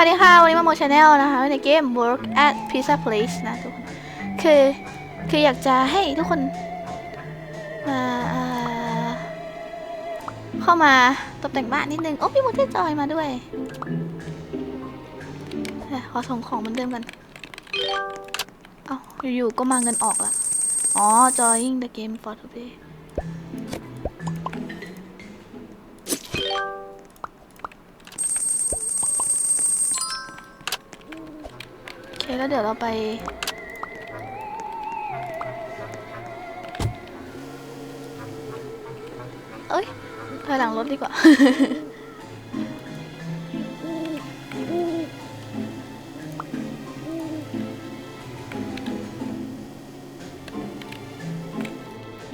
วัสดีค่ะ วันนี้มาโมชาแนลนะคะ ในเกม Work at Pizza Place นะทุกคน คือ คืออยากจะให้ทุกคน มาเข้ามาตกแต่งบ้านนิดนึง โอ้พี่มุทเทจอยมาด้วย ขอส่งของเหมือนเดิมกัน เอ้าอยู่ๆก็มาเงินออกละอ๋อ joining the game for today แล้วเดี๋ยวเราไป เอ้ยถอยหลังรถดีกว่า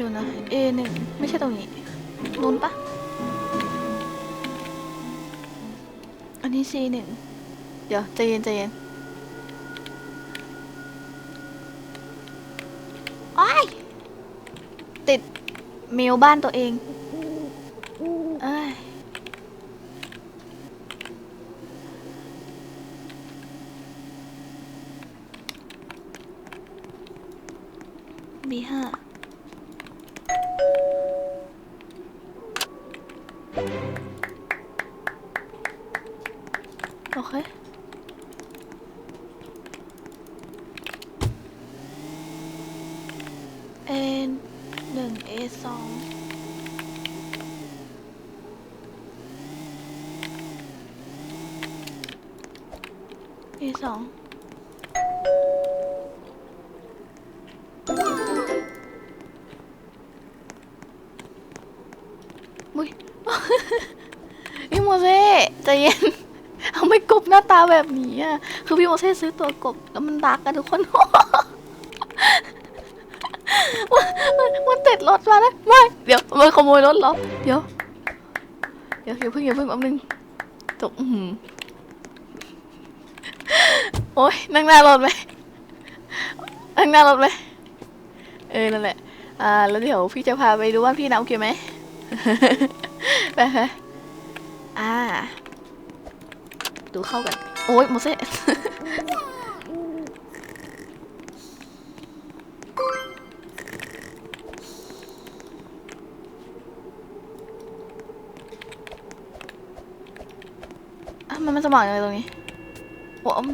ดี๋ยวนะ A หนึ่งไม่ใช่ตรงนี้นู้นปะอันนี้ C หนึ่งเดี๋ยวใจเย็นใจเย็นโอ้ย ติดเมลบ้านตัวเองเอ้ย B ห้าโอเคเอ หนึ่งเอสองเอสองมุ้ยพี่โมเซ่ใจเย็น เอาไม่กบหน้าตาแบบนี้อะ คือพี่โมเซ่ซื้อตัวกบแล้วมันดักกันทุกคน มันมันติดรถมาแล้วไม่เดี๋ยวมันขโมยรถเหรอเดี๋ยวเดี๋ยวอย่าเพิ่งอย่าเพิ่งแป๊บนึงตกอื้อหือโอ๊ยนั่งหน้ารถไหมนั่งหน้ารถไหมเออนั่นแหละอ่าแล้วเดี๋ยวพี่จะพาไปดูบ้านพี่นะโอเคไหมไปไปอ่าดูเข้ากันโอ้ยโมเซ่อ่ะมันมันสมองอะไรตรงนี้โอม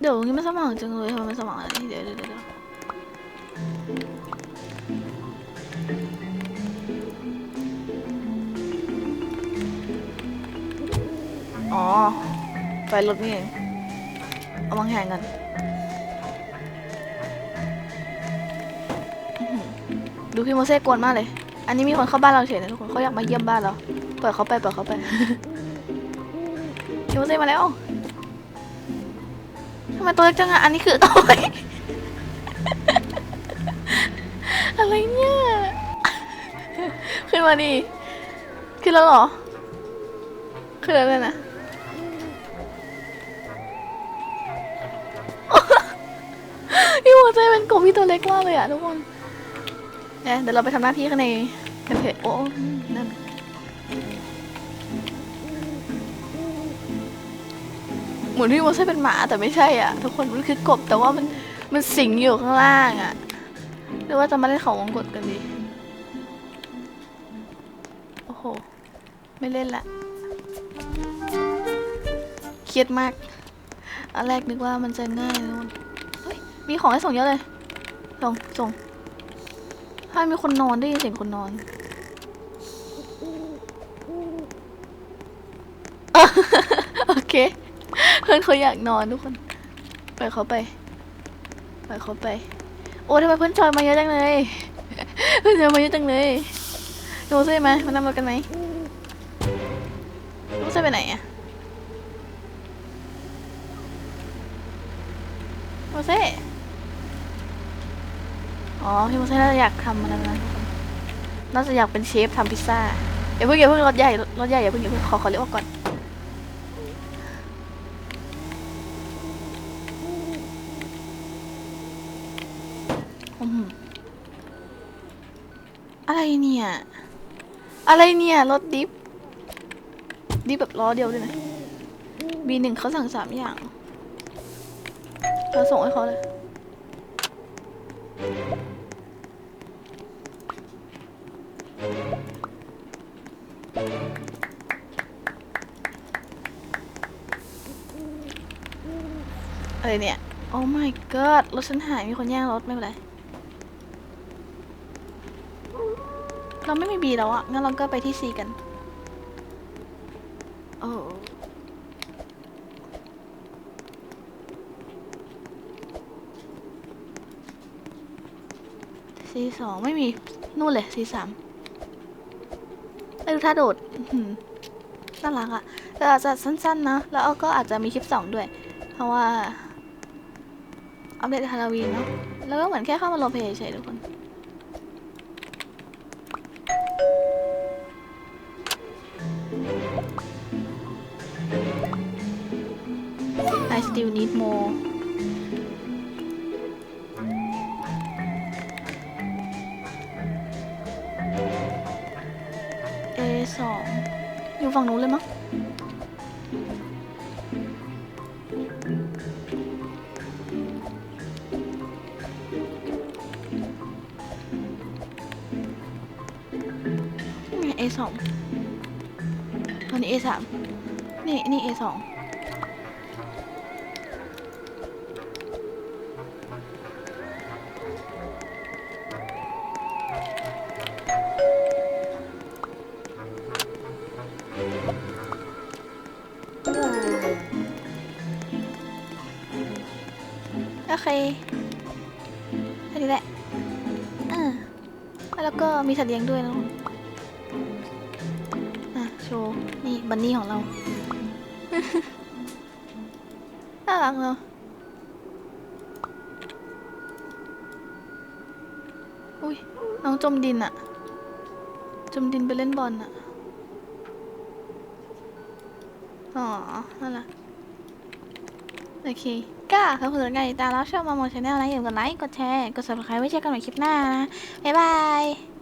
เดี๋ยวตรงนี้มันสมองจังเลยทำไมมันสมองอะไรเดี๋ยวเดี๋ยวเดี๋ยวอ๋อไฟรถนี่เองเอาวางแหงกันดูพี่โมเซ่กวนมากเลย อันนี้มีคนเข้าบ้านเราเฉยนะทุกคนเขาอยากมาเยี่ยมบ้านเราเปิดเขาไปเปิดเขาไปพี่โมเซมาแล้วทำไมตัวเล็กจังอะอันนี้คือโอ๊ยอะไรเนี่ย ขึ้นมาดิขึ้นแล้วเหรอ ขึ้นแล้วเลยนะพี่หัวใจเป็นกบพี่ตัวเล็กมากเลยอะทุกคน เดี๋ยวเราไปทำหน้าที่ข้างในกันเถอะโอ้นั่นเหมือนพี่หัวใจเป็นหมาแต่ไม่ใช่อะ ทุกคนมันคือกบแต่ว่ามันมันสิงอยู่ข้างล่างอะหรือว่าจะมาเล่นเขาวงกดกันดีโอ้โห ไม่เล่นละเครียดมากอันแรกนึกว่ามันจะง่ายนะทุกคนมีของให้ส่งเยอะเลยส่งส่ง ถ้ามีคนนอนได้ยินเสียงคนนอนโอเค เพื่อนเขาอยากนอนทุกคนไปล่อยเขาไปไปล่อยเขาไป โอ้ทำไมเพื่อนจอยมาเยอะจังเลย เพื่อนจอยมาเยอะจังเลยโรเซ่มามานั่งรถกันไหมโรเซ่ไปไหนอะโรเซ่ อ๋อพี่โมเซ่น่าจะอยากทำอะไรนะน่าจะอยากเป็นเชฟทำพิซซ่าอย่าเพิ่งอย่าเพิ่งรถใหญ่รถใหญ่อย่าเพิ่งอย่าเพิ่งขอขอเรียกว่าก่อนอื้อะไรเนี่ย อะไรเนี่ยรถดิฟดิฟแบบล้อเดียวด้วยนะ B หนึ่งเขาสั่งสามอย่างเราส่งให้เขาเลย อะไรเนี่ย โอ้ my god รถฉันหายมีคนแย่งรถไม่เป็นไร เราไม่มีบีแล้วอะงั้นเราก็ไปที่ C กัน โอ้ซีสองไม่มีนู่นเลยซีสามไปดูท่าโดดอื้อหือน่ารักอะแต่อาจจะสั้นๆนะ แล้วก็อาจจะมีคลิปสองด้วย เพราะว่า อัปเดตฮาโลวีนเนาะแล้วก็เหมือนแค่เข้ามาโรลเพลย์เฉยๆทุกคน I still need more เอสองอยู่ฝั่งนู้นเลยมั้ง นี่เอสองตอนนี้เอสามนี่นี่เอสองโอเคแค่นี้แหละอ่าแล้วก็มีสัตว์เลี้ยงด้วยนะทุกคนอะ โชว์ นี่บันนี่ของเรา น่ารักเนาะอุ้ยน้องจมดินอะจมดินไปเล่นบอลอะอ๋อนั่นแหละโอเคก็ถ้าคุณสนใจติดตามรับชมมาโมชแนลนะอย่าลืมกดไลค์ กดแชร์ กด subscribe ไว้เจอกันใหม่คลิปหน้านะ บ๊ายบาย